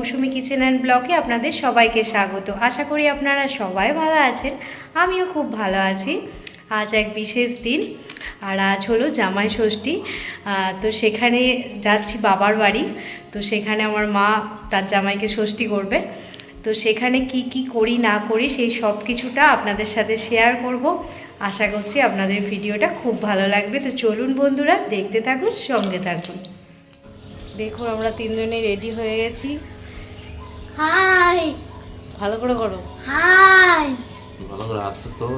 Mousumi kitchen and ব্লকে আপনাদের সবাইকে স্বাগত। আশা করি আপনারা সবাই ভালো আছেন, আমিও খুব ভালো আছি। আজ এক বিশেষ দিন, আর আজ হলো জামাই ষষ্ঠী তো সেখানে যাচ্ছি বাবার বাড়ি, তো সেখানে আমার মা তার জামাইকে ষষ্ঠী করবে। তো সেখানে কি কি করি, না করি সেই সব কিছুটা আপনাদের সাথে শেয়ার করব। আশা করছি আপনাদের ভিডিওটা খুব ভালো লাগবে। তো চলুন বন্ধুরা, দেখতে থাকুন, সঙ্গে থাকুন। দেখুন, আমরা তিনজনে রেডি হয়ে গেছি। হাই। ভালো করে করো। হাই। ভালো করে হাত তো।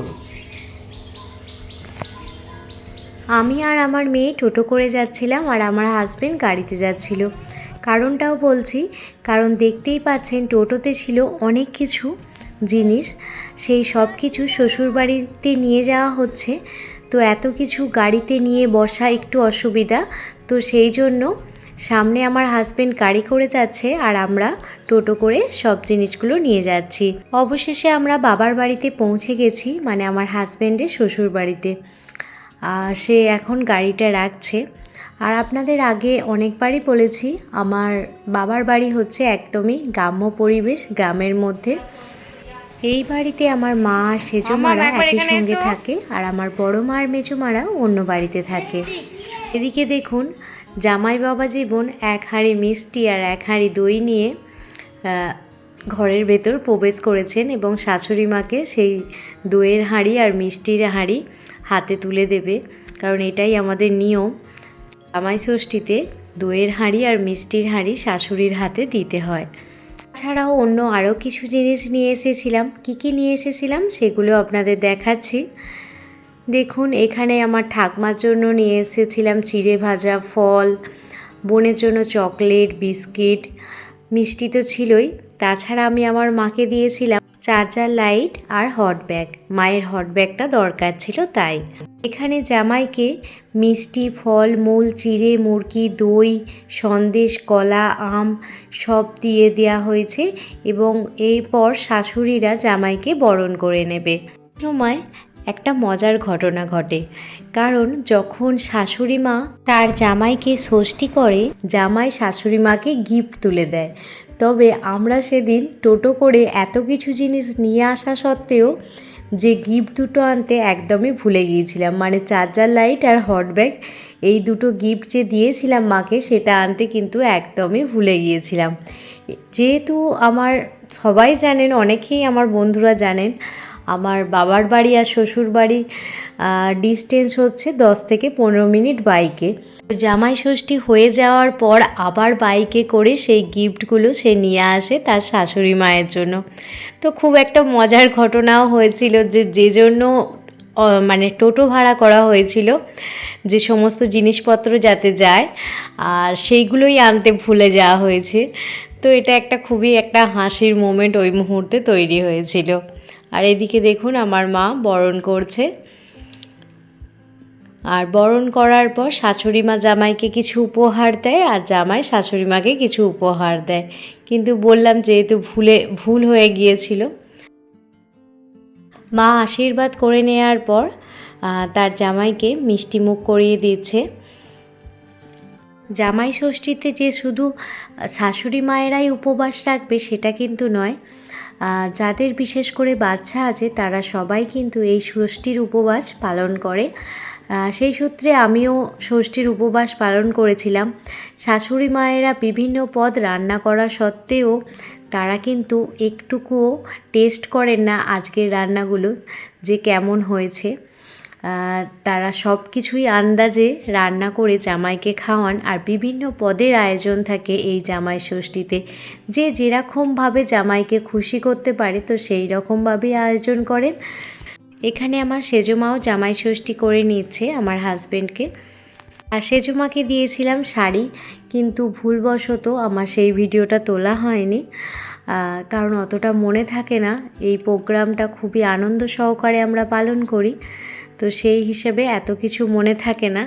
আমি আর আমার মেয়ে টোটো করে যাচ্ছিলাম আর আমার হাজবেন্ড গাড়িতে যাচ্ছিল। কারণটাও বলছি কারণ দেখতেই পাচ্ছেন টোটোতে ছিল অনেক কিছু জিনিস। সেই সব কিছু শ্বশুরবাড়িতে নিয়ে যাওয়া হচ্ছে। তো এত কিছু গাড়িতে নিয়ে বসা একটু অসুবিধা। তো সেই জন্য সামনে আমার হাজবেন্ড গাড়ি করে যাচ্ছে আর আমরা টোটো করে সব জিনিসগুলো নিয়ে যাচ্ছি। অবশেষে আমরা বাবার বাড়িতে পৌঁছে গেছি মানে আমার হাজবেন্ডের শ্বশুর বাড়িতে। আর সে এখন গাড়িটা রাখছে। আর আপনাদের আগে অনেকবারই বলেছি আমার বাবার বাড়ি হচ্ছে একদমই গ্রাম্য পরিবেশ গ্রামের মধ্যে। এই বাড়িতে আমার মা সেজমারা একই সঙ্গে থাকে আর আমার বড় মা আর মেজমারা অন্য বাড়িতে থাকে। এদিকে দেখুন জামাই বাবা জীবন এক হাঁড়ি মিষ্টি আর এক হাঁড়ি দই নিয়ে ঘরের ভেতর প্রবেশ করেছেন এবং শাশুড়ি মাকে সেই দইয়ের হাঁড়ি আর মিষ্টির হাঁড়ি হাতে তুলে দেবে। কারণ এটাই আমাদের নিয়ম। জামাই ষষ্ঠীতে দইয়ের হাঁড়ি আর মিষ্টির হাঁড়ি শাশুড়ির হাতে দিতে হয়। ছাড়াও অন্য আরও কিছু জিনিস নিয়ে এসেছিলাম। কি কি নিয়ে এসেছিলাম সেগুলো আপনাদের দেখাচ্ছি। দেখুন, এখানে আমার ঠাকমার জন্য নিয়ে এসেছিলাম চিড়ে ভাজা, ফল, বোনের জন্য চকলেট, বিস্কিট, মিষ্টি তো ছিলই। তাছাড়া আমি আমার মাকে দিয়েছিলাম চার্জার লাইট আর হট ব্যাগ। মায়ের হট ব্যাগটা দরকার ছিল তাই। এখানে জামাইকে মিষ্টি, ফল, মূল, চিড়ে, মুরগি, দই, সন্দেশ, কলা, আম সব দিয়ে দেওয়া হয়েছে এবং এরপর শাশুড়িরা জামাইকে বরণ করে নেবে। সময় একটা মজার ঘটনা ঘটে। কারণ যখন শাশুড়ি মা তার জামাইকে ষষ্ঠী করে, জামাই শাশুড়ি মাকে গিফট তুলে দেয়। তবে আমরা সেদিন টোটো করে এত কিছু জিনিস নিয়ে আসা সত্ত্বেও যে গিফট দুটো আনতে একদমই ভুলে গিয়েছিলাম। মানে চার্জার লাইট আর হট ব্যাগ এই দুটো গিফট যে দিয়েছিলাম মাকে সেটা আনতে কিন্তু একদমই ভুলে গিয়েছিলাম। যেহেতু আমার সবাই জানেন, অনেকেই আমার বন্ধুরা জানেন আমার বাবার বাড়ি আর শ্বশুর বাড়ি ডিস্টেন্স হচ্ছে দশ থেকে পনেরো মিনিট বাইকে জামাই ষষ্ঠী হয়ে যাওয়ার পর আবার বাইকে করে সেই গিফটগুলো সে নিয়ে আসে তার শাশুড়ি মায়ের জন্য। তো খুব একটা মজার ঘটনাও হয়েছিল যে যে জন্য মানে টোটো ভাড়া করা হয়েছিল, যে সমস্ত জিনিসপত্র যাতে যায়, আর সেইগুলোই আনতে ভুলে যাওয়া হয়েছে। তো এটা একটা খুবই একটা হাসির মোমেন্ট ওই মুহূর্তে তৈরি হয়েছিল। আর এদিকে দেখুন আমার মা বরণ করছে। আর বরণ করার পর শাশুড়ি মা জামাইকে কিছু উপহার দেয় আর জামাই শাশুড়ি মাকে কিছু উপহার দেয়। কিন্তু বললাম যেহেতু ভুলে, ভুল হয়ে গিয়েছিল। মা আশীর্বাদ করে নেওয়ার পর তার জামাইকে মিষ্টি মুখ করিয়ে দিয়েছে জামাই ষষ্ঠীতে যে শুধু শাশুড়ি মায়েরাই উপবাস রাখবে সেটা কিন্তু নয় যাদের বিশেষ করে বাচ্চা আছে, তারা সবাই কিন্তু এই ষষ্ঠীর উপবাস পালন করে। সেই সূত্রে আমিও ষষ্ঠীর উপবাস পালন করেছিলাম। শাশুড়ি মায়েরা বিভিন্ন পদ রান্না করা সত্ত্বেও তারা কিন্তু একটুকুও টেস্ট করেন না আজকের রান্নাগুলো, যে কেমন হয়েছে। তারা সব কিছুই আন্দাজে রান্না করে জামাইকে খাওয়ান আর বিভিন্ন পদের আয়োজন থাকে এই জামাই ষষ্ঠীতে। যে যেরকমভাবে জামাইকে খুশি করতে পারে, তো সেই রকমভাবেই আয়োজন করেন। এখানে আমার সেজমাও জামাই ষষ্ঠী করে নিচ্ছে আমার হাজবেন্ডকে। আর সেজমাকে দিয়েছিলাম শাড়ি, কিন্তু ভুলবশত আমার সেই ভিডিওটা তোলা হয়নি। কারণ অতটা মনে থাকে না। এই প্রোগ্রামটা খুবই আনন্দ সহকারে আমরা পালন করি। তো সেই হিসেবে এত কিছু মনে থাকে না।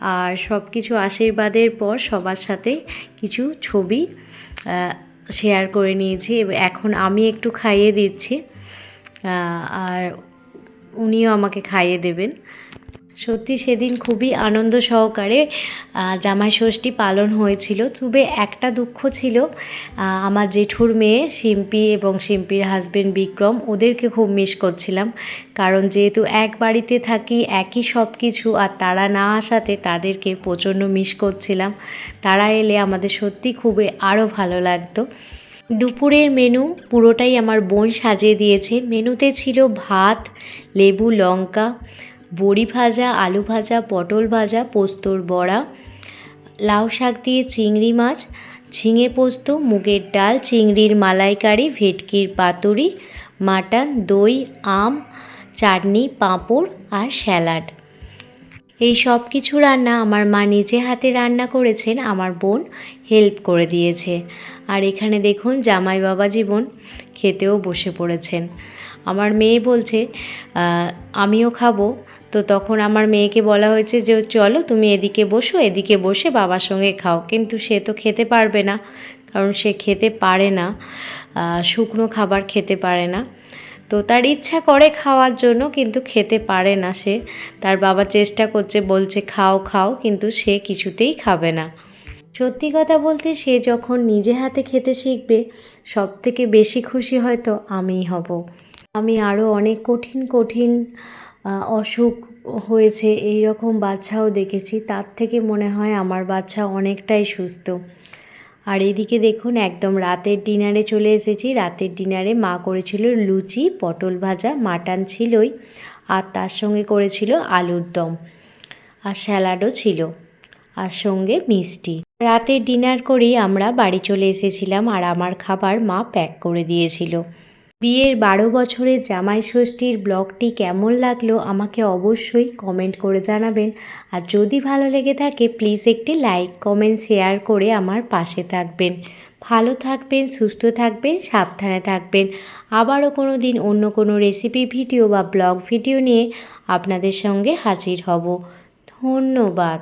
আর সব কিছু আশীর্বাদের পর সবার সাথে কিছু ছবি শেয়ার করে নিয়েছি। এখন আমি একটু খাইয়ে দিচ্ছি। আর উনিও আমাকে খাইয়ে দেবেন। সত্যি সেদিন খুবই আনন্দ সহকারে জামাই ষষ্ঠী পালন হয়েছিল। তবে একটা দুঃখ ছিল আমার জেঠুর মেয়ে শিম্পি এবং শিম্পির হাজবেন্ড বিক্রম, ওদেরকে খুব মিস করছিলাম। কারণ যেহেতু এক বাড়িতে থাকি, একই সব কিছু আর তারা না আসাতে তাদেরকে প্রচণ্ড মিস করছিলাম। তারা এলে আমাদের সত্যি খুবই আরও ভালো লাগতো। দুপুরের মেনু পুরোটাই আমার বোন সাজিয়ে দিয়েছে। মেনুতে ছিল ভাত, লেবু, লঙ্কা বড়ি ভাজা, আলু ভাজা, পটল ভাজা, পোস্তর বড়া, লাউ শাক দিয়ে চিংড়ি মাছ, ঝিঙে পোস্ত, মুগের ডাল, চিংড়ির মালাইকারি, ভেটকির পাতুরি, মাটন, দই, আম, চাটনি, পাঁপড় আর স্যালাড। এই সব কিছু রান্না আমার মা নিজে হাতে রান্না করেছেন, আমার বোন হেল্প করে দিয়েছে। আর এখানে দেখুন, জামাই বাবা জীবন খেতেও বসে পড়েছেন। আমার মেয়ে বলছে আমিও খাব। তো তখন আমার মেয়েকে বলা হয়েছে যে, চলো তুমি এদিকে বসো, এদিকে বসে বাবার সঙ্গে খাও। কিন্তু সে তো খেতে পারবে না, কারণ সে খেতে পারে না শুকনো খাবার খেতে পারে না। তো তার ইচ্ছা করে খাওয়ার জন্য, কিন্তু খেতে পারে না সে। তার বাবা চেষ্টা করছে, বলছে, খাও খাও। কিন্তু সে কিছুতেই খাবে না। সত্যি কথা বলতে, সে যখন নিজে হাতে খেতে শিখবে সব থেকে বেশি খুশি হয়তো আমিই হব। আমি আরও অনেক কঠিন কঠিন অসুখ হয়েছে এই রকম বাচ্চাও দেখেছি। তার থেকে মনে হয় আমার বাচ্চা অনেকটাই সুস্থ। আর এদিকে দেখুন, একদম রাতের ডিনারে চলে এসেছি। রাতের ডিনারে মা করেছিল লুচি, পটল ভাজা, মাটন ছিলই, আর তার সঙ্গে করেছিল আলুর দম, আর স্যালাডও ছিল, আর সঙ্গে মিষ্টি। রাতে ডিনার করেই আমরা বাড়ি চলে এসেছিলাম, আর আমার খাবার মা প্যাক করে দিয়েছিল। বিয়ের বারো বছরের জামাই ষষ্ঠীর ব্লগটি কেমন লাগল আমাকে অবশ্যই কমেন্ট করে জানাবেন। আর যদি ভালো লেগে থাকে প্লিজ একটি লাইক কমেন্ট শেয়ার করে আমার পাশে থাকবেন। ভালো থাকবেন, সুস্থ থাকবেন, সাবধানে থাকবেন। আবারও কোনো দিন অন্য কোনো রেসিপি ভিডিও বা ব্লগ ভিডিও নিয়ে আপনাদের সঙ্গে হাজির হব। ধন্যবাদ।